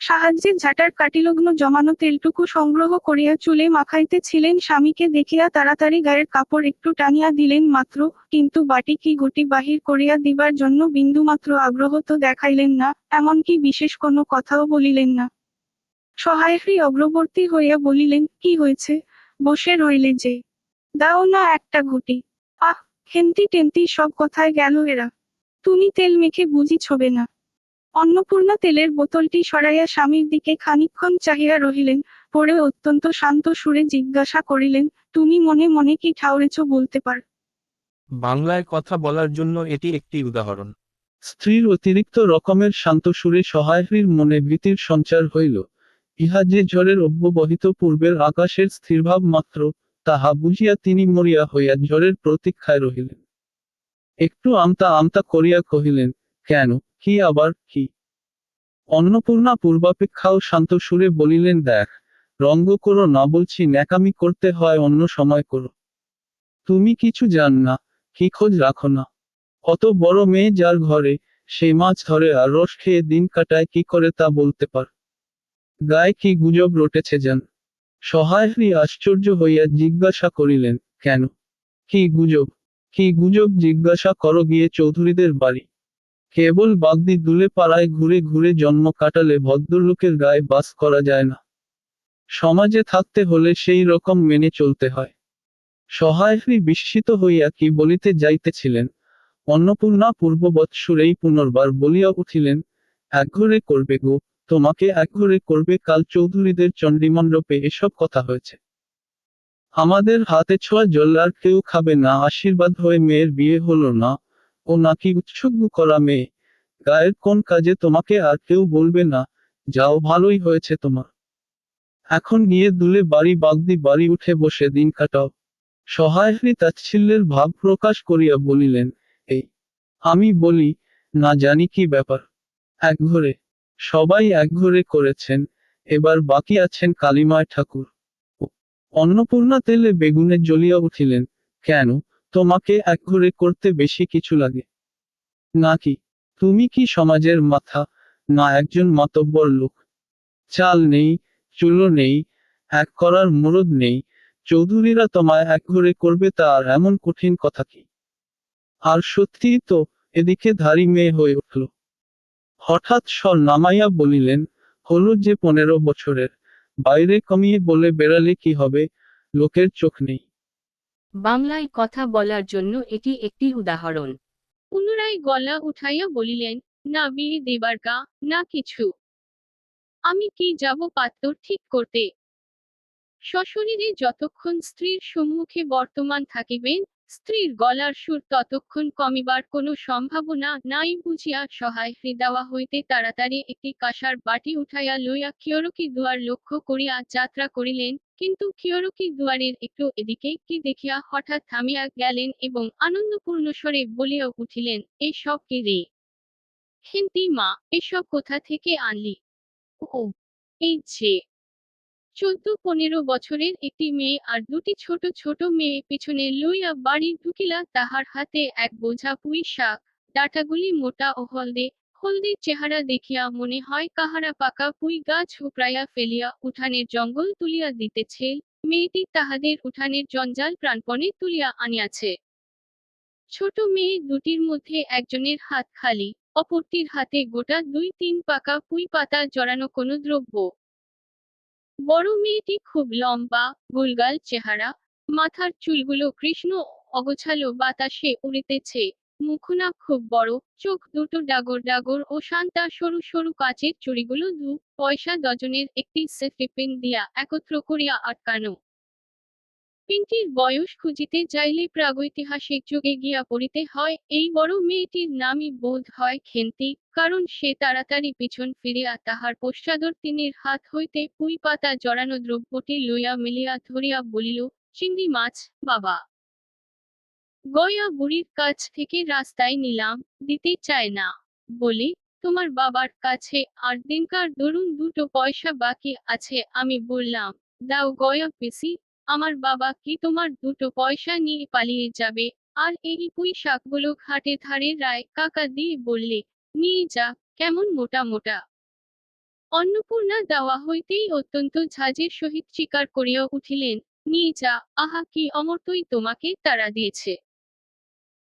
সাহায্যে ঝাঁটার কাটিলগ্ন জমানো তেলটুকু সংগ্রহ করিয়া চুলে মাখাইতেছিলেন স্বামীকে দেখিয়া তাড়াতাড়ি গায়ের কাপড় একটু টানিয়া দিলেন, মাত্র, কিন্তু বাটি কি গুটি বাহির করিয়া দিবার জন্য বিন্দুমাত্র আগ্রহ তো দেখাইলেন না, এমনকি বিশেষ কোনো কথাও বলিলেন না। সহায়শ্রী অগ্রবর্তী হইয়া বলিলেন, কি হয়েছে? বসে রইলে যে। দাও না একটা ঘুটি আহ, হেন্তি টেন্তি সব কথায় গেল এরা। তুমি তেল মেখে বুঝি ছবে না। অন্নপূর্ণা তেলের বোতলটি সরাইয়া স্বামীর দিকে খানিকক্ষণ চাহিয়া রহিলেন পরে অত্যন্ত শান্ত সুরে জিজ্ঞাসা করিলেন তুমি মনে মনে কি ঠাউরেছ বলতে পার? বাংলায় কথা বলার জন্য এটি একটি উদাহরণ। স্ত্রীর অতিরিক্ত রকমের শান্ত সুরে সহায়হীর মনে ভীতির সঞ্চার হইল। ইহা যে ঝড়ের অব্যবহিত পূর্বের আকাশের স্থিরভাব মাত্র তাহা বুঝিয়া তিনি মরিয়া হইয়া ঝড়ের প্রতীক্ষায় রহিলেন। একটু আমতা আমতা করিয়া কহিলেন কেন? কি আবার কি অন্নপূর্ণা পূর্বাপেক্ষাও শান্ত সুরে বলিলেন, দেখ, রঙ্গ করো না বলছি, ন্যাকামি করতে হয় অন্য সময় করো। তুমি কিছু জান না, কি খোঁজ রাখো না। কত বড় মেয়ে যার ঘরে সেই মাছ ধরে আর রস খেয়ে দিন কাটায়, কি করে তা বলতে পার? গায়ে কি গুজব রটেছে যান? সহায়শ্রী আশ্চর্য হইয়া জিজ্ঞাসা করিলেন, কেন? কি গুজব? কি গুজব জিজ্ঞাসা করো গিয়ে চৌধুরীদের বাড়ি। কেবল বাগদি দুলে পাড়ায় ঘুরে ঘুরে জন্ম কাটালে ভদ্রলোকের গায়ে বাস করা যায় না। সমাজে থাকতে হলে সেই রকম মেনে চলতে হয়। সহায়শ্রী বিস্মিত হইয়া কি বলিতে যাইতেছিলেন, অন্নপূর্ণা পূর্ববৎ সুরেই পুনর্বার বলিয়া উঠিলেন, একঘরে করবে গো, তোমাকে একঘরে করবে কাল চৌধুরীদের চণ্ডীমণ্ডপে এসব কথা হয়েছে। আমাদের হাতে ছোঁয়া জল আর কেউ খাবে না, আশীর্বাদ হয়ে মেয়ের বিয়ে হলো না ও নাকি উৎসর্গ করা মেয়ে। গায়ের কোন কাজে তোমাকে আর কেউ বলবে না, যাও ভালোই হয়েছে তোমার। এখন গিয়ে দুলে বাড়ি বাগদি বাড়ি উঠে বসে দিন কাটাও। সহায়হী তাচ্ছিল্যের ভাব প্রকাশ করিয়া বলিলেন, এই, আমি বলি, না জানি কি ব্যাপার। একঘরে সবাই একঘরে করেছেন, এবার বাকি আছেন কালিমায় ঠাকুর। অন্নপূর্ণা তেলে বেগুনে জ্বলিয়া উঠিলেন, কেন? তোমাকে একঘরে করতে বেশি কিছু লাগে। নাকি তুমি কি সমাজের মাথা? না একজন মাতব্বর লোক। চাল নেই, চুলো নেই, এক করার মুরদ নেই, চৌধুরীরা তোমায় একঘরে করবে তা আর এমন কঠিন কথা কি? আর সত্যিই তো এদিকে ধারি মেয়ে হয়ে উঠল। হঠাৎ স্বর নামাইয়া বলিলেন, হলো যে পনেরো বছরের। বাইরে কমিয়ে বলে বেড়ালে কি হবে? লোকের চোখ নেই। বাংলায় কথা বলার জন্য এটি একটি উদাহরণ। পুনরায় গলা উঠাইয়া বলিলেন, না বিয়ে দেবার কা, না কিছু। আমি কি যাব পাত্র ঠিক করতে? সশরীরে যতক্ষণ স্ত্রীর সম্মুখে বর্তমান থাকিবেন স্ত্রীর গলার সুর ততক্ষণ কমিবার কোনো সম্ভাবনা নাই বুঝিয়া সহায় দেওয়া হইতে তাড়াতাড়ি একটি কাঁসার বাটি উঠাইয়া লইয়া ক্ষিয়রকি দুয়ার লক্ষ্য করিয়া যাত্রা করিলেন, কিন্তু ক্ষিয়রকি দুয়ারের একটু এদিকে কি দেখিয়া হঠাৎ থামিয়া গেলেন এবং আনন্দপূর্ণ স্বরে বলিয়া উঠিলেন, এ সব কি রে? হেন্তি মা এসব কোথা থেকে আনলি? ও, এই যে চোদ্দ পনেরো বছরের একটি মেয়ে আর দুটি ছোট ছোট মেয়ে পিছনে লইয়া বাড়ি ঢুকিলা তাহার হাতে এক বোঝা পুঁই শাক। ডাটাগুলি মোটা ও হলদে। হলদে চেহারা দেখিয়া মনে হয় কাহারা পাকা পুঁই গাছ উপড়াইয়া ফেলিয়া উঠানের জঙ্গল তুলিয়া দিতেছে। মেয়েটি তাহাদের উঠানের জঞ্জাল প্রাণপণে তুলিয়া আনিয়াছে। ছোট মেয়ে দুটির মধ্যে একজনের হাত খালি। অপরটির হাতে গোটা দুই তিন পাকা পুঁই পাতা জড়ানো কোনো দ্রব্য। বড় মেয়েটি খুব লম্বা, গুলগাল চেহারা, মাথার চুলগুলো কৃষ্ণ অগোছালো বাতাসে উড়িতেছে, মুখনা খুব বড়, চোখ দুটো ডাগর ডাগর ও শান্তা সরু সরু কাচের চুড়িগুলো দু পয়সা ডজনের একটি সেফটিপিন দিয়া একত্র করিয়া আটকানো। পিনটির বয়স খুঁজিতে যাইলে প্রাগৈতিহাসিক যুগে গিয়া পড়িতে হয়, এই বড় মেয়েটির নামই বোধ হয় খেন্তি, কারণ সে তাড়াতাড়ি পিছন ফিরিয়া তাহার পশ্চাদর্তিনীর হাত হইতে পুঁই পাতা জড়ানো দ্রব্যটি লইয়া মিলিয়া ধরিয়া বলিল, চিংড়ি মাছ, বাবা। গয়া বুড়ির কাছ থেকে রাস্তায় নিলাম, দিতে চায় না। বলি, তোমার বাবার কাছে আর দিনকার দরুন দুটো পয়সা বাকি আছে। আমি বললাম, দাও গয়া পিসি। আমার বাবা কি তোমার দুটো পয়সা নিয়ে পালিয়ে যাবে? আর এই পুঁই শাকগুলো ঘাটে ধারে রায় কাকা দিয়ে বললে, নিয়ে যা, কেমন মোটা মোটা। অন্নপূর্ণা দেওয়া হইতেই অত্যন্ত ঝাঁজের সহিত স্বীকার করিয়া উঠিলেন, নিয়ে যা, আহা কি অমর্তই তোমাকে তারা দিয়েছে।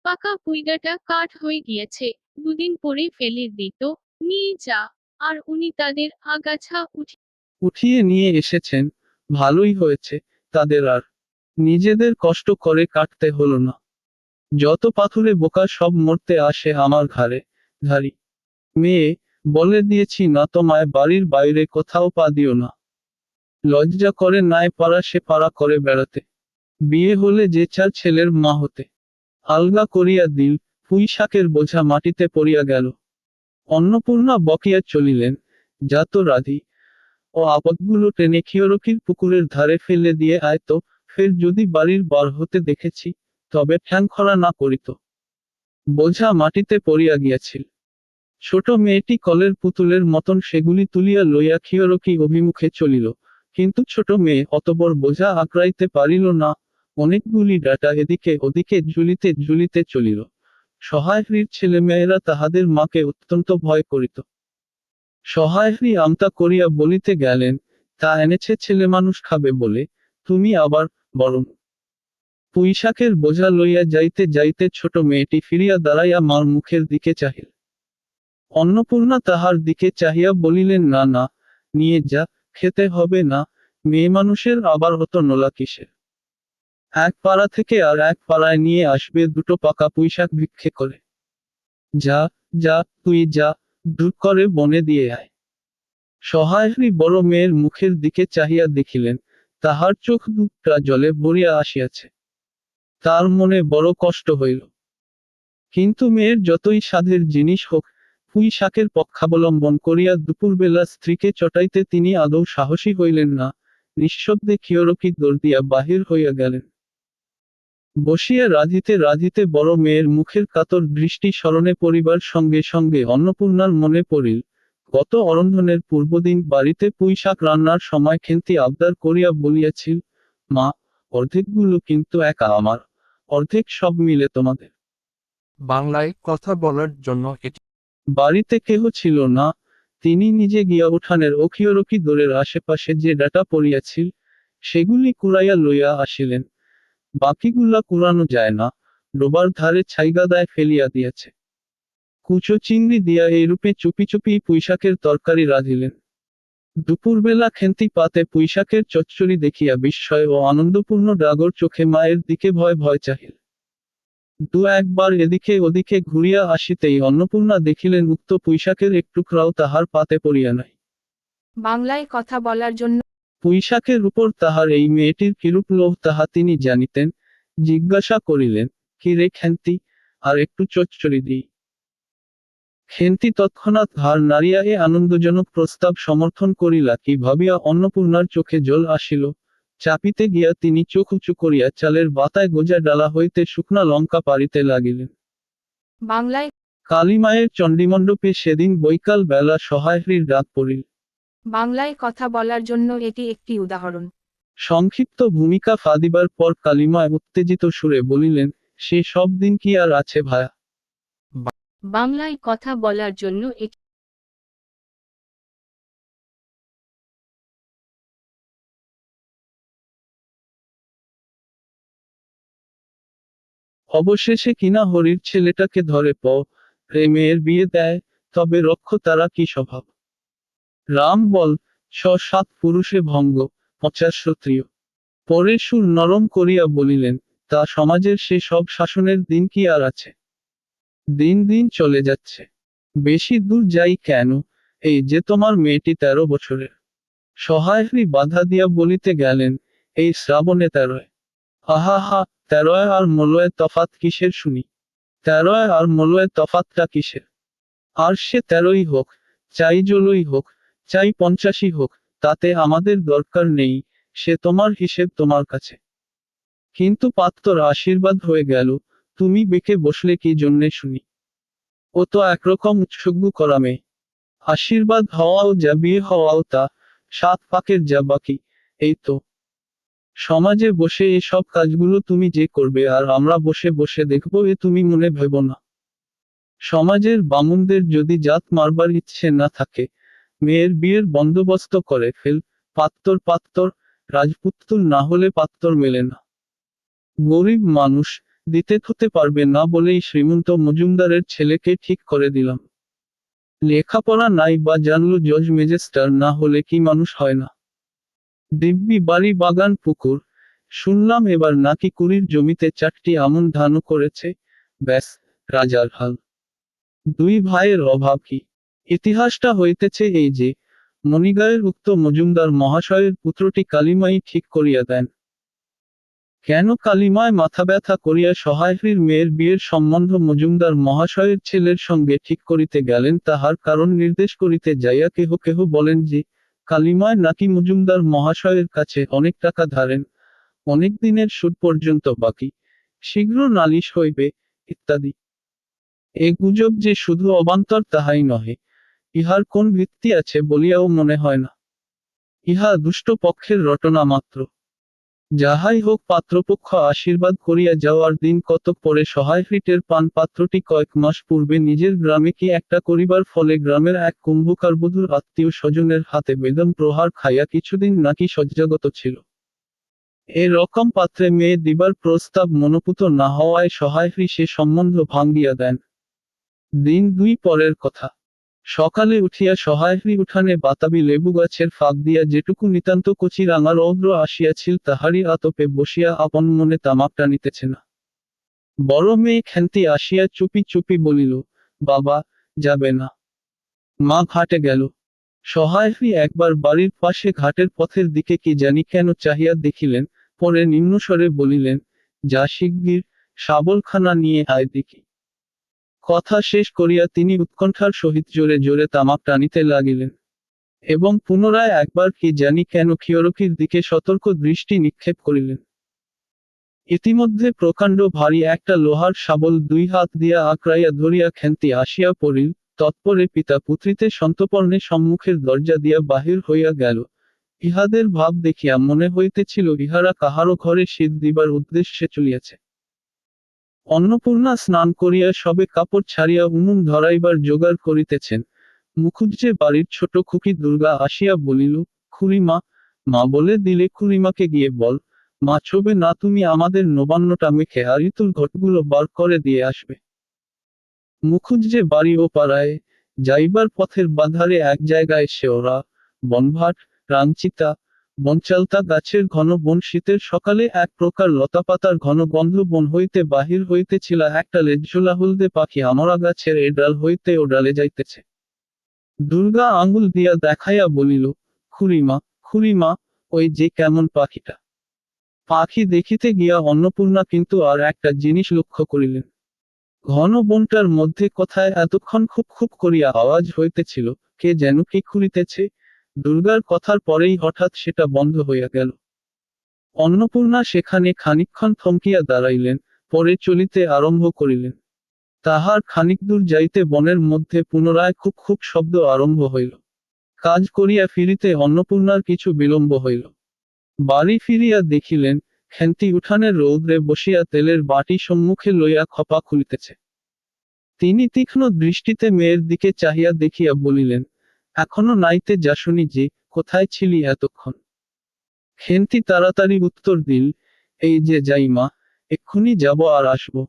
পাকা পুইডাটা কাঠ হয়ে গিয়েছে, দুদিন পরে ফেলে দিত, নিয়ে যা। আর উনি তাদের আগাছা উঠে উঠিয়ে নিয়ে এসেছেন, ভালোই হয়েছে। তাদের আর নিজেদের কষ্ট করে কাটতে হলো না। যত পাথুরে বোকা সব মরতে আসে আমার ঘাড়ে, ঘাড়ি। মেয়ে, বলে দিয়েছি না তোমায় বাড়ির বাইরে কোথাও পা দিও না। লজ্জা করে নাই পারা সে পারা করে বেড়াতে। বিয়ে হলে যে চার ছেলের মা হতে। আলগা করিয়া দিল, পুঁই শাকের বোঝা মাটিতে পড়িয়া গেল। অন্নপূর্ণা বকিয়া চলিলেন, যা তো রাধি ও আপদগুলো টেনে খিয়রকির পুকুরের ধারে ফেলে দিয়ে আয় তো ফের যদি বাড়ির বার হতে দেখেছি, তবে ঠ্যাং খরা না করিত। বোঝা মাটিতে পড়িয়া গিয়াছিল। ছোট মেয়েটি কলের পুতুলের মতন সেগুলি তুলিয়া লইয়া খিয়রকি অভিমুখে চলিল। কিন্তু ছোট মেয়ে অতবর বোঝা আঁকড়াইতে পারিল না। অনেকগুলি ডাটা এদিকে ওদিকে ঝুলিতে ঝুলিতে চলিল। সহায়হীর ছেলেমেয়েরা তাহাদের মাকে অত্যন্ত ভয় করিত। সহায়হী আমতা করিয়া বলিতে গেলেন, তা এনেছে ছেলে মানুষ খাবে বলে, তুমি আবার বরং পুঁইশাকের বোঝা লইয়া যাইতে যাইতে ছোট মেয়েটি ফিরিয়া দাঁড়াইয়া মার মুখের দিকে চাহিল। অন্নপূর্ণা তাহার দিকে চাহিয়া বলিলেন, না না, নিয়ে যা, খেতে হবে না, মেয়ে মানুষের আবার হতো নোলা কিসের? এক পাড়া থেকে আর এক পাড়ায় নিয়ে আসবে দুটো পাকা পুঁইশাক ভিক্ষে করে। যা যা, তুই যা দূর করে বনে দিয়ে আয়। সহায়হী বড় মেয়ের মুখের দিকে চাহিয়া দেখিলেন, তাহার চোখ দুটা জলে ভরিয়া আসিয়াছে। তার মনে বড় কষ্ট হইল। কিন্তু মেয়ের যতই সাধের জিনিস হোক, পুঁই শাকের পক্ষাবলম্বন করিয়া দুপুরবেলা স্ত্রীকে চটাইতে তিনি আদৌ সাহসী হইলেন না, নিঃশব্দে ক্ষিয়রকি দৌড় দিয়া বাহির হইয়া গেলেন। বসিয়া রাধিতে রাধিতে বড় মেয়ের মুখের কাতর দৃষ্টি স্মরণে পরিবার সঙ্গে সঙ্গে অন্নপূর্ণার মনে পড়িল। গত অরন্ধনের পূর্বদিন বাড়িতে পুঁইশাক রান্নার সময় খেন্তি আবদার করিয়া বলিয়াছিল মা অর্ধেকগুলো কিন্তু একা আমার অর্ধেক সব মিলে তোমাদের। বাংলায় কথা বলার জন্য এটি বাড়িতে কেহ ছিল না তিনি নিজে গিয়া উঠানের অখিয়রকি দোরের আশেপাশে যে ডাটা পড়িয়াছিল সেগুলি কুড়াইয়া লইয়া আসিলেন। বাকিগুলা কুড়ানো যায় না, ডোবার ধারে ছাইগাদায় ফেলিয়া দিয়াছে। কুচো চিংড়ি দিয়া এইরূপে চুপি চুপি পুঁইশাকের তরকারি রাঁধিলেন। দুপুরবেলা খেন্তি পাতে পুঁইশাকের চচ্চড়ি দেখিয়া বিস্ময় ও আনন্দপূর্ণ ডাগর চোখে মায়ের দিকে ভয় ভয় চাহিল। দু একবার এদিকে ওদিকে ঘুরিয়া আসিতেই অন্নপূর্ণা দেখিলেন উক্ত পুঁইশাকের একটুকরাও তাহার পাতে পড়িয়া নাই। বাংলায় কথা বলার জন্য পুঁইশাকের উপর তাহার এই মেয়েটির কিরূপ লোভ তাহা তিনি জানিতেন জিজ্ঞাসা করিলেন কি রে খেন্তি আর একটু চচ্চড়ি দিই খেন্তি তৎক্ষণাৎ হার নাড়িয়া এ আনন্দজনক প্রস্তাব সমর্থন করিলা কি ভাবিয়া অন্নপূর্ণার চোখে জল আসিল। চাপিতে গিয়া তিনি চোখ উঁচু করিয়া চালের বাতায় গোজা ডালা হইতে শুকনা লঙ্কা পারিতে লাগিলেন। বাংলায় কালীমায়ের চণ্ডীমণ্ডপে সেদিন বৈকাল বেলা সহায়হীর ডাক পড়িল। বাংলায় কথা বলার জন্য এটি একটি উদাহরণ। সংক্ষিপ্ত ভূমিকা ফাদিবার পর কালিমায় উত্তেজিত সুরে বলিলেন সে সব দিন কি আর আছে ভায়া? বাংলায় কথা বলার জন্য এটি অবশেষে কিনা হরির ছেলেটাকে ধরে প রে মেয়ের বিয়ে দেয় তবে রক্ষ তারা কি স্বভাব? রাম বল ছ সাত পুরুষে ভঙ্গ পঞ্চাশ পরে সুর নরম করিয়া বলিলেন, তা সমাজের সে সব শাসনের দিন কি আর আছে? দিন দিন চলে যাচ্ছে। বেশি দূর যাই কেন? এই যে তোমার মেয়েটি তেরো বছরের। সহায়হী বাধা দিয়া বলিতে গেলেন, এই শ্রাবণে তেরোয়। আহা হা, তেরোয় আর মলয়ে তফাত কিসের শুনি? তেরোয় আর মলয়ে তফাতটা কিসের? আর সে তেরোই হোক, চাই জলই হোক চাই পঞ্চাশি হোক, তাতে আমাদের দরকার নেই, সে তোমার হিসেব তোমার কাছে। কিন্তু পাত্তর আশীর্বাদ হয়ে গেল, তুমি বেঁকে বসলে কি জন্যে শুনি। ও তো একরকম উৎসর্গ করা মেয়ে। আশীর্বাদ হওয়াও যা, বিয়ে হওয়াও তা, সাত পাকের যা বাকি, এই তো। সমাজে বসে এসব কাজগুলো তুমি যে করবে আর আমরা বসে বসে দেখব এ তুমি মনে ভেব না। সমাজের বামুনদের যদি জাত মারবার ইচ্ছে না থাকে মেয়ের বিয়ের বন্দোবস্ত করে ফেল, পাত্তর পাত্তর রাজপুত্তুর না হলে পাত্তর মেলে না। গরিব মানুষ, দিতে থতে পারবে না বলেই শ্রীমন্ত মজুমদারের ছেলেকে ঠিক করে দিলাম। লেখাপড়া নাই বা জানলো জজ ম্যাজিস্টার না হলে কি মানুষ হয় না। দিব্যি বাড়ি বাগান পুকুর, শুনলাম এবার নাকি কুড়ির জমিতে চারটি আমন ধানও করেছে, ব্যাস, রাজার হাল। দুই ভাইয়ের অভাব কি? ইতিহাসটা হইতেছে এই যে, মণিগায়ের উক্ত মজুমদার মহাশয়ের পুত্রটি কালিমাই ঠিক করিয়া দেন। কেন কালিমায় মাথা ব্যথা করিয়া সহায়হীর মেয়ের বিয়ের সম্বন্ধ মজুমদার মহাশয়ের ছেলের সঙ্গে ঠিক করিতে গেলেন, তাহার কারণ নির্দেশ করিতে যাইয়া কেহ কেহ বলেন যে, কালিমায় নাকি মজুমদার মহাশয়ের কাছে অনেক টাকা ধারেন, অনেক দিনের সুদ পর্যন্ত বাকি, শীঘ্র নালিশ হইবে, ইত্যাদি। এ গুজব যে শুধু অবান্তর তাহাই নহে ইহার কোন ভিত্তি আছে বলিয়াও মনে হয় না। ইহা দুষ্ট পক্ষের রটনা মাত্র। যাহাই হোক পাত্রপক্ষ আশীর্বাদ করিয়া যাওয়ার দিন কতক পরে সহায় ফিটের পান পাত্রটি কয়েক মাস পূর্বে নিজের গ্রামে কি একটা করিবার ফলে গ্রামের এক কুম্ভকারবধূর আত্মীয় স্বজনের হাতে বেদম প্রহার খাইয়া কিছুদিন নাকি শয্যাগত ছিল। এ রকম পাত্রে মেয়ে দিবার প্রস্তাব মনোপুত না হওয়ায় সহায়ফ্রি সে সম্বন্ধ ভাঙ্গিয়া দেন। দিন দুই পরের কথা। সকালে উঠিয়া সহায়ফ্রি উঠানে বাতাবি লেবু গাছের ফাঁক দিয়া যেটুকু নিতান্ত কচি রাঙা রৌদ্র আসিয়াছিল, তাহারই আতপে বসিয়া আপন মনে তামাক টানিতেছে না। বড় মেয়ে খ্যান্তি আসিয়া চুপি চুপি বলিল, বাবা, যাবে না। মা ঘাটে গেল। সহায়ফ্রি একবার বাড়ির পাশে ঘাটের পথের দিকে কি জানি কেন চাহিয়া দেখিলেন, পরে নিম্নস্বরে বলিলেন, যা শিগগির শাবলখানা নিয়ে আয় দেখি। কথা শেষ করিয়া তিনি উৎকণ্ঠার সহিত জোরে জোরে তামাক টানিতে লাগিলেন। এবং পুনরায় একবার কি জানি কেন ক্ষিয়রকির দিকে সতর্ক দৃষ্টি নিক্ষেপ করিলেন। ইতিমধ্যে প্রকাণ্ড ভারী একটা লোহার শাবল দুই হাত দিয়া আঁকড়াইয়া ধরিয়া খেন্তি আসিয়া পড়িল, তৎপরে পিতা পুত্রিতে সন্তপর্ণে সম্মুখের দরজা দিয়া বাহির হইয়া গেল। ইহাদের ভাব দেখিয়া মনে হইতেছিল ইহারা কাহারও ঘরে শীত দিবার উদ্দেশ্যে চলিয়াছে। অন্নপূর্ণা স্নান করিয়া সবে কাপড় ছাড়িয়া উনুন ধরাইবার জোগাড় করিতেছেন। মুখুজ্জে বাড়ির ছোট খুকি দুর্গা আসিয়া বলিল, খুড়িমা, মা বলে দিলে খুড়িমাকে গিয়ে বল। মা ছবে না, তুমি আমাদের নবান্নটা মেখে আরিতুর ঘটগুলো বার করে দিয়ে আসবে। মুখুজ্জে বাড়ি ও পাড়ায় যাইবার পথের বাধারে এক জায়গায় শেওরা বনভাট রাংচিতা বনচালতা গাছের ঘন বন শীতের সকালে এক প্রকার লতাপাতার ঘন গন্ধ বন হইতে বাহির হইতেছিল একটা লেজ্জোলা হলদে পাখি আমরা গাছের এ ডাল হইতে ও ডালে যাইতেছে। দুর্গা আঙ্গুল দিয়া দেখাইয়া বলিল, খুড়িমা খুড়িমা, ওই যে কেমন পাখিটা? পাখি দেখিতে গিয়া অন্নপূর্ণা কিন্তু আর একটা জিনিস লক্ষ্য করিলেন। ঘন বনটার মধ্যে কোথায় এতক্ষণ খুব খুব করিয়া আওয়াজ হইতেছিল, কে যেন কি খুঁড়িতেছে দুর্গার কথার পরেই হঠাৎ সেটা বন্ধ হইয়া গেল। অন্নপূর্ণা সেখানে খানিকক্ষণ থমকিয়া দাঁড়াইলেন, পরে চলিতে আরম্ভ করিলেন। তাহার খানিক দূর যাইতে বনের মধ্যে পুনরায় খুব খুব শব্দ আরম্ভ হইল। কাজ করিয়া ফিরিতে অন্নপূর্ণার কিছু বিলম্ব হইল। বাড়ি ফিরিয়া দেখিলেন খেন্তি উঠানের রৌদ্রে বসিয়া তেলের বাটি সম্মুখে লইয়া খপা খুলিতেছে। তিনি তীক্ষ্ণ দৃষ্টিতে মেয়ের দিকে চাহিয়া দেখিয়া বলিলেন এখনও নাইতে যাসনি যে, কোথায় ছিলি এতক্ষণ? খেন্তি তাড়াতাড়ি উত্তর দিল, এই যে যাই মা, এক্ষুনি যাব আর আসব।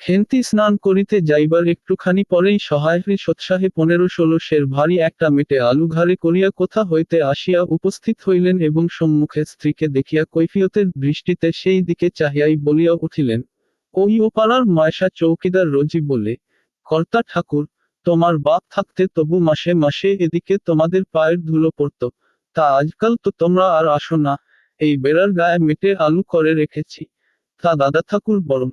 খেন্তি স্নান করিতে যাইবার একটুখানি পরেই সহায়হী সোৎসাহে পনেরো ষোলো সের ভারী একটা মেটে আলু ঘাড়ে করিয়া কোথা হইতে আসিয়া উপস্থিত হইলেন এবং সম্মুখে স্ত্রীকে দেখিয়া কৈফিয়তের দৃষ্টিতে সেই দিকে চাহিয়াই বলিয়া উঠিলেন, ওই ওপাড়ার মায়সা চৌকিদার রোজি বলে, কর্তা ঠাকুর তোমার বাপ থাকতে তবু মাসে মাসে এদিকে তোমাদের পায়ের ধুলো পড়ত। তা আজকাল তো তোমরা আর আসো না, এই বেড়ার গায়ে মেটে আলু করে রেখেছি। তা দাদা ঠাকুর বরং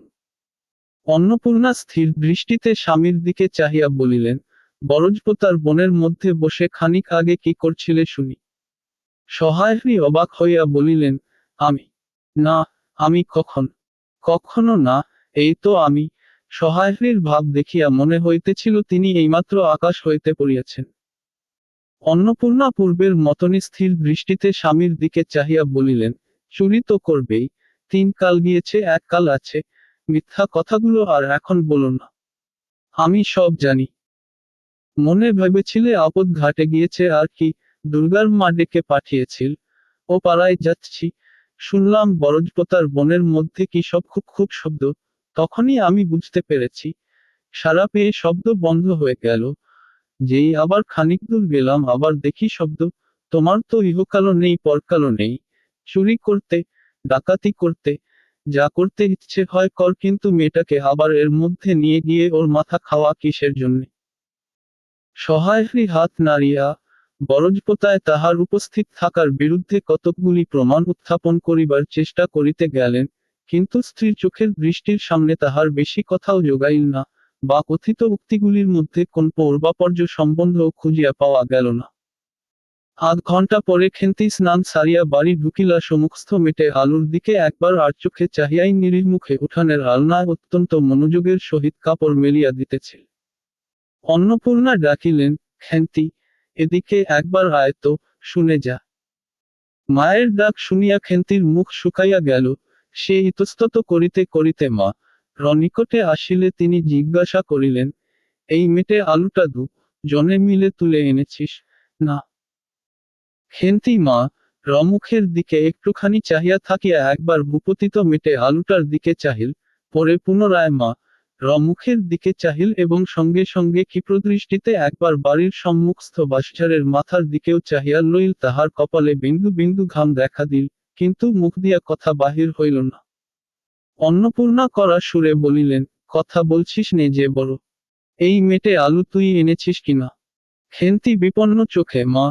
অন্নপূর্ণা স্থির দৃষ্টিতে স্বামীর দিকে চাহিয়া বলিলেন বরজপোতার বনের মধ্যে বসে খানিক আগে কি করছিলে শুনি? সহায়হী অবাক হইয়া বলিলেন, আমি? না, আমি কখন? কখনো না, এই তো আমি। সহায়হীর ভাব দেখিয়া মনে হইতেছিল তিনি এইমাত্র আকাশ হইতে পড়িয়াছেন। অন্নপূর্ণা পূর্বের মতনই স্থির দৃষ্টিতে স্বামীর দিকে চাহিয়া বলিলেন, চুরি তো করবেই, তিন কাল গিয়েছে, এক কাল আছে, মিথ্যা কথাগুলো আর এখন বলো না। আমি সব জানি। মনে ভেবেছিলে আপদ ঘাটে গিয়েছে আর কি, দুর্গার মা ডেকে পাঠিয়েছিল, ও পাড়ায় যাচ্ছি, শুনলাম বরজপতার বনের মধ্যে কি সব খুব খুব শব্দ তখনই আমি বুঝতে পেরেছি, সারা পেয়ে শব্দ বন্ধ হয়ে গেল। যেই আবার খানিক দূর গেলাম, আবার দেখি শব্দ, তোমার তো ইহকালও নেই, পরকালও নেই। চুরি করতে, ডাকাতি করতে, যা করতে ইচ্ছে হয় কর, কিন্তু মেয়েটাকে আবার এর মধ্যে নিয়ে গিয়ে ওর মাথা খাওয়া কিসের জন্য? সহায়হী হাত নাড়িয়া বরজপোতায় তাহার উপস্থিত থাকার বিরুদ্ধে কতকগুলি প্রমাণ উত্থাপন করিবার চেষ্টা করিতে গেলেন। কিন্তু স্ত্রীর চোখের দৃষ্টির সামনে তাহার বেশি কথাও যোগাইল না, বা কথিত উক্তিগুলির মধ্যে কোন পৌর্বাপর্য সম্বন্ধ খুঁজিয়া পাওয়া গেল না। আধ ঘণ্টা পরে খেন্তি স্নান সারিয়া বাড়ি ঢুকিলা সমুখস্থ মেটে আলুর দিকে একবার আর চোখে চাহিয়াই নিরীহ মুখে উঠানের আলনায় অত্যন্ত মনোযোগের সহিত কাপড় মেলিয়া দিতেছিল। অন্নপূর্ণা ডাকিলেন, খেন্তি, এদিকে একবার আয় তো, শুনে যা। মায়ের ডাক শুনিয়া খেন্তির মুখ শুকাইয়া গেল সে ইতস্তত করিতে করিতে মা, রনিকটে আসিলে তিনি জিজ্ঞাসা করিলেন, এই মেটে আলুটা দু, জনে মিলে তুলে এনেছিস? না। খেন্তি মা, রমুখের দিকে একটুখানি চাহিয়া থাকিয়া একবার ভূপতিত মেটে আলুটার দিকে চাহিল, পরে পুনরায় মা, রমুখের দিকে চাহিল এবং সঙ্গে সঙ্গে ক্ষিপ্রদৃষ্টিতে একবার বাড়ির সম্মুখস্থ বাসঝাড়ের মাথার দিকেও চাহিয়া লইল তাহার কপালে বিন্দু বিন্দু ঘাম দেখা দিল। কিন্তু মুখ দিয়া কথা বাহির হইল না। অন্নপূর্ণা করা সুরে বলিলেন, কথা বলছিস নে যে বড়। এই মেটে আলু তুই এনেছিস কিনা খেন্তি বিপন্ন চোখে মা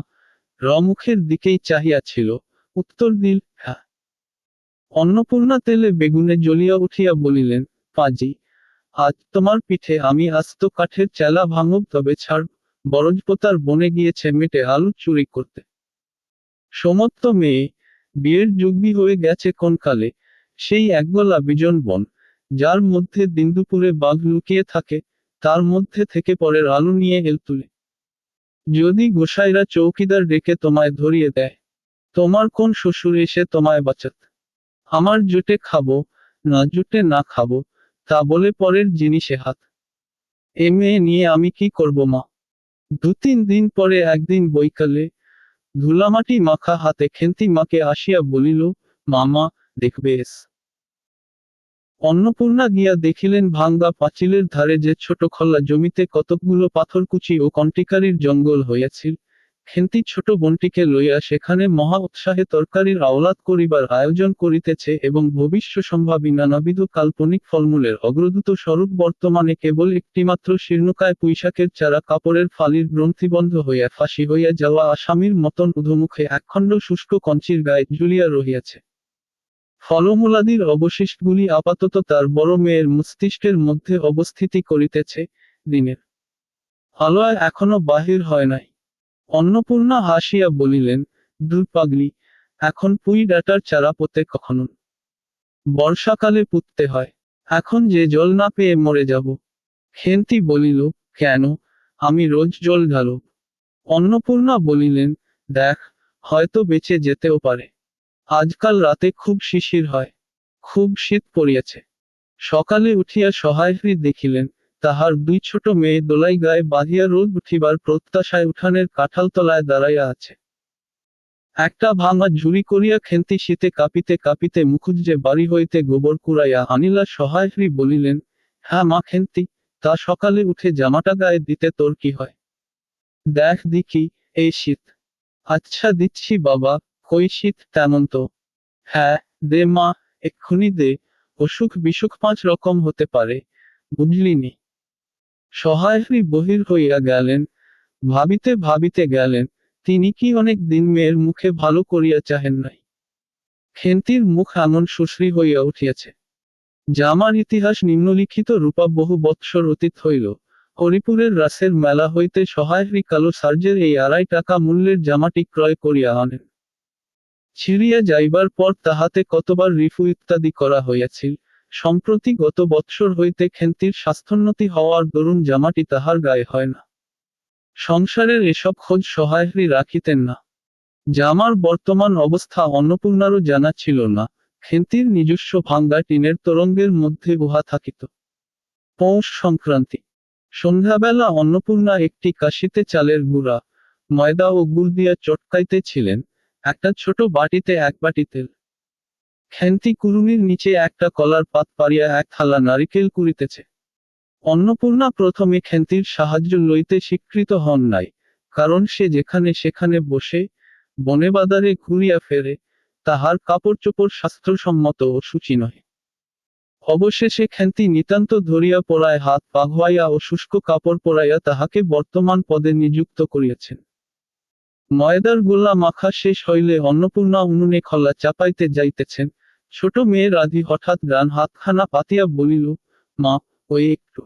রমুখের দিকেই চাহিয়া ছিল উত্তর দিল হ্যাঁ। অন্নপূর্ণা তেলে বেগুনে জ্বলিয়া উঠিয়া বলিলেন, পাজি, আজ তোমার পিঠে আমি আস্ত কাঠের চেলা ভাঙব, তবে ছাড়, বরজপোতার বনে গিয়েছে মেটে আলু চুরি করতে। সমত্ত মেয়ে বিয়ের যুগবি হয়ে গেছে কোনকালে, সেই একগলা বিজন বন, যার মধ্যে দিনদুপুরে বাঘ লুকিয়ে থাকে, তার মধ্যে থেকে পরের আলু নিয়ে এল তুলে। যদি গোসাইরা চৌকিদার ডেকে তোমায় ধরিয়ে দেয়, তোমার কোন শ্বশুর এসে তোমায় বাঁচাত? আমার জুটে খাব, না জুটে না খাব, তা বলে পরের জিনিসে হাত। এ মেয়ে নিয়ে আমি কি করব মা? দু তিন দিন পরে একদিন বৈকালে ধুলামাটি মাখা হাতে খেন্তি মাকে আসিয়া বলিল, মামা, দেখবে এস। অন্নপূর্ণা গিয়া দেখিলেন ভাঙ্গা পাঁচিলের ধারে যে ছোট খোলা জমিতে কতকগুলো পাথরকুচি ও কণ্টিকারির জঙ্গল হইয়াছিল। খেন্তি ছোট বনটিকে লইয়া সেখানে মহা উৎসাহে তরকারির আওলাদ করিবার আয়োজন করিতেছে এবং ভবিষ্য সম্ভাবী নানাবিধ কাল্পনিক ফলমূলের অগ্রদূত স্বরূপ বর্তমানে কেবল একটিমাত্র শীর্ণকায় পুঁইশাকের চারা কাপড়ের ফালির গ্রন্থিবন্ধ হইয়া ফাঁসি হইয়া যাওয়া আসামির মতন উধমুখে একখণ্ড শুষ্ক কঞ্চির গায়ে ঝুলিয়া রহিয়াছে। ফলমূলাদির অবশিষ্টগুলি আপাতত তার বড় মেয়ের মস্তিষ্কের মধ্যে অবস্থিতি করিতেছে দিনের। আলোয় এখনও বাহির হয় নাই। অন্নপূর্ণা হাসিয়া বলিলেন, দূর পাগলি, এখন পুই ডাটার চারা পোতে কখনো? বর্ষাকালে পুততে হয়, এখন যে জল না পেয়ে মরে যাব। খেন্তি বলিল, কেন? আমি রোজ জল ঢালব অন্নপূর্ণা বলিলেন, দেখ, হয়তো বেঁচে যেতেও পারে। আজকাল রাতে খুব শিশির হয়, খুব শীত পড়িয়াছে। সকালে উঠিয়া সহায়শ্রী দেখিলেন তাহার দুই ছোট মেয়ে দোলাই গায়ে বাঁধিয়া রোদ উঠিবার প্রত্যাশায় উঠানের কাঁঠালতলায় দাঁড়াইয়া আছে। একটা ভাঙা ঝুড়ি করিয়া খেন্তি শীতে কাঁপিতে কাঁপিতে মুখুজ্জে বাড়ি হইতে গোবর কুড়াইয়া আনিলা সহায়শ্রী বলিলেন হ্যাঁ মা খেন্তি, তা সকালে উঠে জামাটা গায়ে দিতে তোর কি হয়? দেখ দেখি, এই শীত। আচ্ছা দিচ্ছি বাবা, কই শীত তেমন তো? হ্যাঁ দে মা, এক্ষুনি দে অসুখ বিসুখ পাঁচ রকম হতে পারে বুঝলিনি সহায়শ্রী বহির হইয়া গেলেন, ভাবিতে ভাবিতে গেলেন, তিনি কি অনেক দিন মেয়ের মুখে ভালো করিয়া চাহেন নাই। খেন্তির মুখ এমন সুশ্রী হইয়া উঠিয়াছে। জামার ইতিহাস নিম্নলিখিত রূপা বহু বৎসর অতীত হইল, হরিপুরের রাসের মেলা হইতে সহায়শ্রী কালো সার্জের এই আড়াই টাকা মূল্যের জামাটি ক্রয় করিয়া আনেন। ছিড়িয়া যাইবার পর তাহাতে কতবার রিফু ইত্যাদি করা হইয়াছিল সম্প্রতি গত বৎসর হইতে খেন্তির স্বাস্থ্যোন্নতি হওয়ার দরুন জামাটি তাহার গায়ে হয় না। সংসারের এসব খোঁজ সহায়শ্রী রাখিতেন না। জামার বর্তমান অবস্থা অন্নপূর্ণারও জানা ছিল না, খেন্তির নিজস্ব ভাঙ্গা টিনের তরঙ্গের মধ্যে উহা থাকিত। পৌষ সংক্রান্তি। সন্ধ্যাবেলা অন্নপূর্ণা একটি কাশিতে চালের গুঁড়া, ময়দা ও গুড় দিয়া চটকাইতেছিলেন, একটা ছোট বাটিতে এক বাটি তেল। খেন্তি কুরুনির নিচে একটা কলার পাত পারিয়া এক থালা নারিকেল কুড়িতেছে। অন্নপূর্ণা প্রথমে খ্যান্তির সাহায্য লইতে স্বীকৃত হন নাই, কারণ সে যেখানে সেখানে বসে, বনে বাদারে ঘুরিয়া ফেরে, তাহার কাপড় চোপড় স্বাস্থ্যসম্মত ও সূচি নহে। অবশেষে খেন্তি নিতান্ত ধরিয়া পড়ায় হাত পাঘাইয়া ও শুষ্ক কাপড় পরাইয়া তাহাকে বর্তমান পদে নিযুক্ত করিয়াছেন। ময়দার গোল্লা মাখা শেষ হইলে অন্নপূর্ণা উনুনে খলা চাপাইতে যাইতেছেন ছোট মেয়ে রাধি হঠাৎ ডান হাতখানা পাতিয়া বলিল, মা, ওই একটু।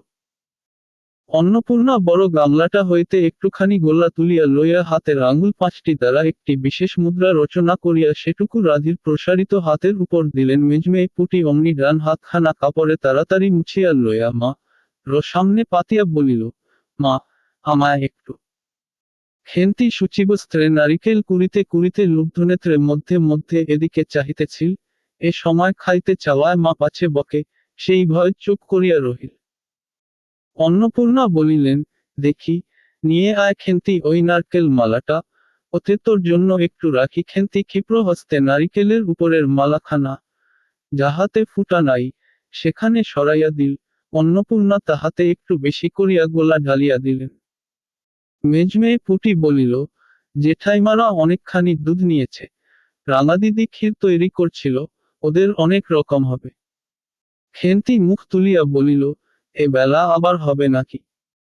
অন্নপূর্ণা বড় গামলাটা হইতে একটুখানি গোল্লা তুলিয়া লইয়া হাতের আঙ্গুল পাঁচটি দ্বারা একটি বিশেষ মুদ্রা রচনা করিয়া সেটুকু রাধির প্রসারিত হাতের উপর দিলেন। মেজমেয়ে পুটি অমনি ডান হাতখানা কাপড়ে তাড়াতাড়ি মুছিয়া লইয়া, মা, র সামনে পাতিয়া বলিল, মা, আমায় একটু। খেন্তি সূচিবস্ত্রে নারিকেল কুড়িতে কুড়িতে লুব্ধনেত্রে মধ্যে মধ্যে এদিকে চাহিতেছিল এ সময় খাইতে চাওয়ায় মা পাছে বকে, সেই ভয় চুপ করিয়া রহিল। অন্নপূর্ণা বলিলেন, দেখি, নিয়ে আয় খেন্তি ওই নারকেল মালাটা, ওতে তোর জন্য একটু রাখি খেন্তি ক্ষিপ্র হস্তে নারিকেলের উপরের মালাখানা। যাহাতে ফুটা নাই, সেখানে সরাইয়া দিল। অন্নপূর্ণা তাহাতে একটু বেশি করিয়া গোলা ঢালিয়া দিলেন। মেজমেয়ে পুটি বলিল, জেঠাইমারা অনেকখানি দুধ নিয়েছে। রাঙাদিদি ক্ষীর তৈরি করছিল ওদের অনেক রকম হবে। খেন্তি মুখ তুলিয়া বলিল, এ বেলা আবার হবে নাকি?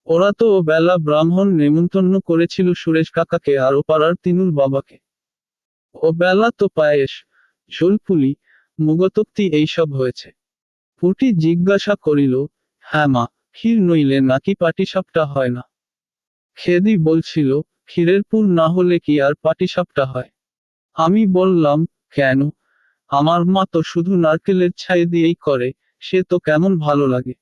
ওরা তো বেলা ব্রাহ্মণ নেমন্তন্ন করেছিল সুরেশ কাকাকে আর ও পাড়ার তিনুর বাবাকে। ও বেলা তো পায়েস ঝোলপুলি মুগতক্তি এইসব হয়েছে। পুটি জিজ্ঞাসা করিল হ্যাঁ মা, ক্ষীর নইলে নাকি পাটিসাপটা হয় না? খেদি বলছিল, ক্ষীরের পুর না হলে কি আর পাটিসাপটা হয়? আমি বললাম, কেন? আমার মা তো শুধু নারকেলের ছাই দিয়েই করে, সে তো কেমন ভালো লাগে।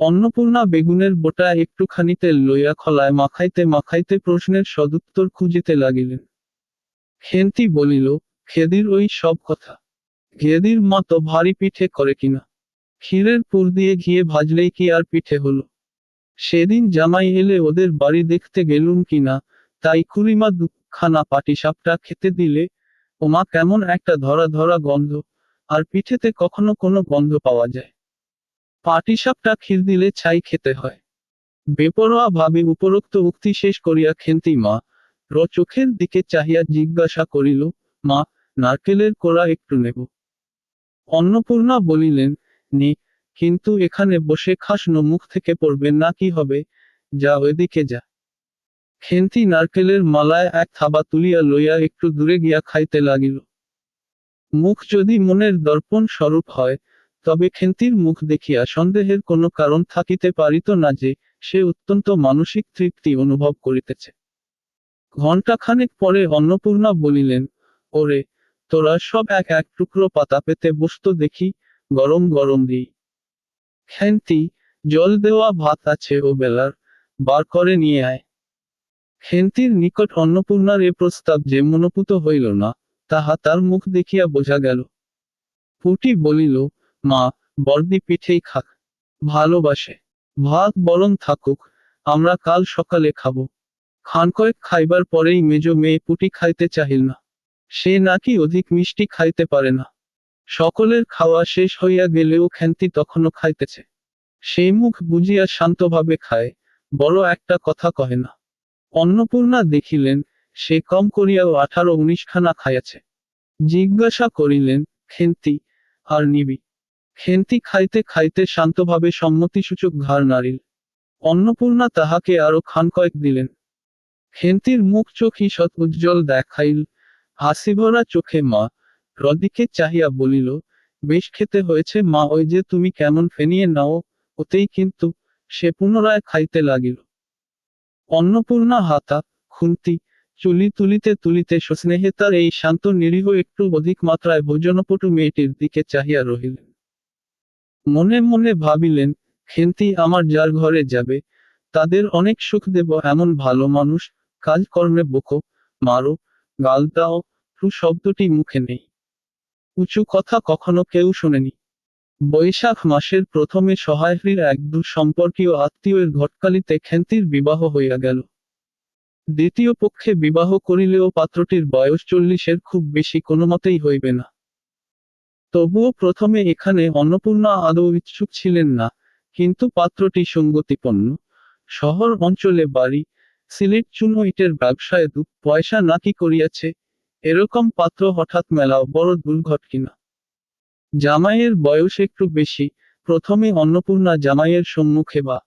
অন্নপূর্ণা বেগুনের বোটা একটুখানি তেল লইয়া খলায় মাখাইতে মাখাইতে প্রশ্নের সদুত্তর খুঁজিতে লাগিলেন। খেন্তি বলিল, খেদির ওই সব কথা। খেদির মা তো ভারী পিঠে করে কিনা। ক্ষীরের পুর দিয়ে ঘিয়ে ভাজলেই কি আর পিঠে হলো? সেদিন জামাই এলে ওদের বাড়ি দেখতে গেলুম কিনা, তাই খুড়িমা দুখানা পাটিসাপটা খেতে দিলে ওমা কেমন একটা ধরা ধরা গন্ধ, আর পিঠেতে কখনো কোনো গন্ধ পাওয়া যায়। পাটিসাপটা ক্ষীর দিলে ছাই খেতে হয়। বেপরোয়া ভাবে উপরোক্ত উক্তি শেষ করিয়া খেন্তি মা, র চোখের দিকে চাহিয়া জিজ্ঞাসা করিল, মা, নারকেলের কোড়া একটু নেব। অন্নপূর্ণা বলিলেন, নি, কিন্তু এখানে বসে খাস মুখ থেকে পড়বে না কি হবে, যা ওইদিকে যা। খেন্তি নারকেলের মালায় এক থাবা তুলিয়া লইয়া একটু দূরে গিয়া খাইতে লাগিল। মুখ যদি মনের দর্পণ স্বরূপ হয়, তবে খেন্তির মুখ দেখিয়া সন্দেহের কোনো কারণ থাকিতে পারিত না যে, সে অত্যন্ত মানসিক তৃপ্তি অনুভব করিতেছে। ঘণ্টাখানেক পরে অন্নপূর্ণা বলিলেন, ওরে, তোরা সব এক এক টুকরো পাতা পেতে বসত দেখি, গরম গরম দিই। খেন্তি, জল দেওয়া ভাত আছে ও বেলার, বার করে নিয়ে আয়। খেন্তির নিকট অন্নপূর্ণার এ প্রস্তাব যে মনোপুত হইল না, তাহা তার মুখ দেখিয়া বোঝা গেল। পুটি বলিল, মা, বর্দি পিঠেই খাক, ভালোবাসে। ভাত বরং থাকুক, আমরা কাল সকালে খাব। খান কয়েক খাইবার পরেই মেজ মেয়ে পুটি খাইতে চাহিল না। সে নাকি অধিক মিষ্টি খাইতে পারে না। সকলের খাওয়া শেষ হইয়া গেলেও খ্যান্তি তখনও খাইতেছে। সেই মুখ বুঝিয়া শান্তভাবে খায়, বড় একটা কথা কহে না। অন্নপূর্ণা দেখিলেন, সে কম করিয়াও আঠারো উনিশখানা খাইয়াছে। জিজ্ঞাসা করিলেন, খেন্তি, আর নিবি? খেন্তি খাইতে খাইতে শান্তভাবে সম্মতিসূচক ঘাড় নাড়িল। অন্নপূর্ণা তাহাকে আরও খান কয়েক দিলেন। খেন্তির মুখ চোখ ঈষৎ উজ্জ্বল দেখাইল, হাসিভরা চোখে মা, রদিকে চাহিয়া বলিল, বেশ খেতে হয়েছে মা, ওই যে তুমি কেমন ফেনিয়ে নাও, ওতেই কিন্তু সে পুনরায় খাইতে লাগিল। অন্নপূর্ণা হাতা, খুন্তি, চুলি তুলিতে তুলিতে স্নেহে তার এই শান্ত নিরীহ একটু অধিক মাত্রায় ভোজনপটু মেয়েটির দিকে চাহিয়া রহিলেন। মনে মনে ভাবিলেন, খেন্তি আমার যার ঘরে যাবে, তাদের অনেক সুখ দেব, এমন ভালো মানুষ, কাজকর্মে বকো, মারো, গাল দাও শব্দটি মুখে নেই। উঁচু কথা কখনো কেউ শোনেনি। বৈশাখ মাসের প্রথমে সহায়হীর এক সম্পর্কীয় আত্মীয়ের ঘটকালিতে খেন্তির বিবাহ হইয়া গেল। দ্বিতীয় পক্ষে বিবাহ করিলেও পাত্রটির বয়স চল্লিশের খুব বেশি কোনোমতেই হইবে না। তবুও প্রথমে এখানে অন্নপূর্ণা আদৌ ইচ্ছুক ছিলেন না, কিন্তু পাত্রটি সঙ্গতিপন্ন। শহর অঞ্চলে বাড়ি, সিলেট চুনো ইটের ব্যবসায় দু পয়সা নাকি করিয়াছে, এরকম পাত্র হঠাৎ মেলাও বড় দুর্ঘট কিনা জামাইয়ের বয়স একটু বেশি প্রথমে অন্নপূর্ণা জামাইয়ের সম্মুখে বা